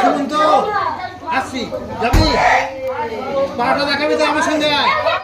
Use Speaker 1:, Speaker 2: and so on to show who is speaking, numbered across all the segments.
Speaker 1: শুনুন তো আসছি যাবি পাটা দেখাবি তো আমার সন্ধ্যায়।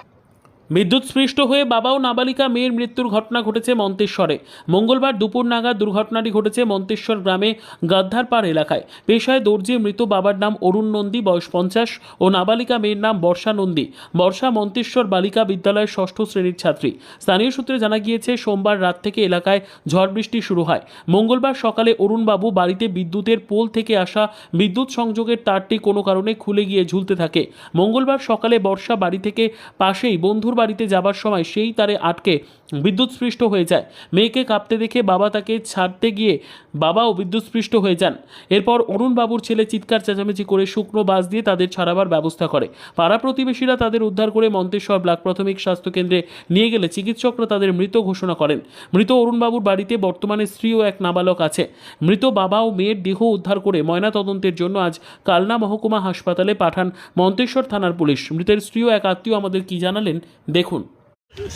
Speaker 2: বিদ্যুৎস্পৃষ্ট হয়ে বাবা ও নাবালিকা মেয়ের মৃত্যুর ঘটনা ঘটেছে মন্তেশ্বরে। মঙ্গলবার দুপুর নাগাদ দুর্ঘটনাটি ঘটেছে মন্তেশ্বর গ্রামে গাদ্ধারপাড় এলাকায়। পেশায় দর্জি মৃত বাবার নাম অরুণ নন্দী, বয়স পঞ্চাশ, ও নাবালিকা মেয়ের নাম বর্ষা নন্দী। বর্ষা মন্তেশ্বর বালিকা বিদ্যালয়ের ষষ্ঠ শ্রেণির ছাত্রী। স্থানীয় সূত্রে জানা গিয়েছে, সোমবার রাত থেকে এলাকায় ঝড় বৃষ্টি শুরু হয়। মঙ্গলবার সকালে অরুণবাবু বাড়িতে বিদ্যুতের পোল থেকে আসা বিদ্যুৎ সংযোগের তারটি কোনো কারণে খুলে গিয়ে ঝুলতে থাকে। মঙ্গলবার সকালে বর্ষা বাড়ি থেকে পাশেই বন্ধুর বাড়িতে যাবার সময় সেই তারে আটকে বিদ্যুৎস্পৃষ্ট হয়ে যায়। মেয়েকে কাঁপতে দেখে বাবা তাকে ছাড়তে গিয়ে বাবাও বিদ্যুৎস্পৃষ্ট হয়ে যান। এরপর অরুণবাবুর ছেলে চিৎকার, চেঁচামেচি করে শুকনো বাস দিয়ে তাদের ছাড়াবার ব্যবস্থা করে। পাড়া প্রতিবেশীরা তাদের উদ্ধার করে মন্তেশ্বর ব্লক প্রাথমিক স্বাস্থ্যকেন্দ্রে নিয়ে গেলে চিকিৎসকরা তাদের মৃত ঘোষণা করেন। মৃত অরুণবাবুর বাড়িতে বর্তমানে স্ত্রী ও এক নাবালক আছে। মৃত বাবা ও মেয়ের দেহ উদ্ধার করে ময়নাতদন্তের জন্য আজ কালনা মহকুমা হাসপাতালে পাঠান মন্তেশ্বর থানার পুলিশ। মৃতের স্ত্রী ও এক আত্মীয় আমাদের কি জানালেন দেখুন।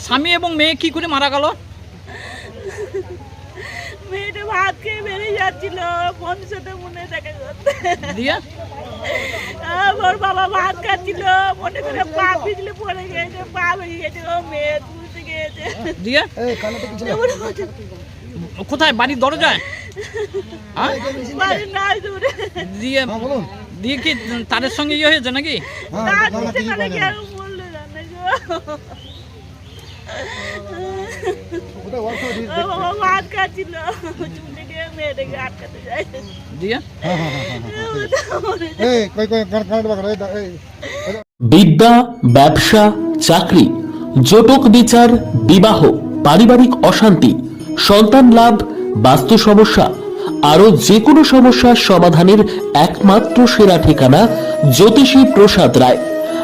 Speaker 3: স্বামী এবং মেয়ে কি করে মারা গেল?
Speaker 4: মেয়েটা ভাত খেয়ে বেরিয়ে যাচ্ছিল বন্ধুর সাথে মনে দেখা করতে।
Speaker 3: দিয়ে?
Speaker 4: আমার বাবা ভাত খাচ্ছিল মনে করে পা পিছলে পড়ে গিয়েছে পা ভেঙে গেছে ও মেয়ে তুলতে গিয়েছে।
Speaker 3: দিয়ে? কোথায়? বাড়ির দরজায়? হ্যাঁ?
Speaker 4: নাই দূরে।
Speaker 3: দিয়ে দিয়ে কি তাদের সঙ্গে ইয়ে হয়েছে নাকি?
Speaker 2: বিদ্যা, ব্যবসা, চাকরি, জটক বিচার, বিবাহ, পারিবারিক অশান্তি, সন্তান লাভ, বাস্তু সমস্যা আরও যে কোনো সমস্যার সমাধানের একমাত্র সেরা ঠিকানা জ্যোতিষী প্রসাদ রায়।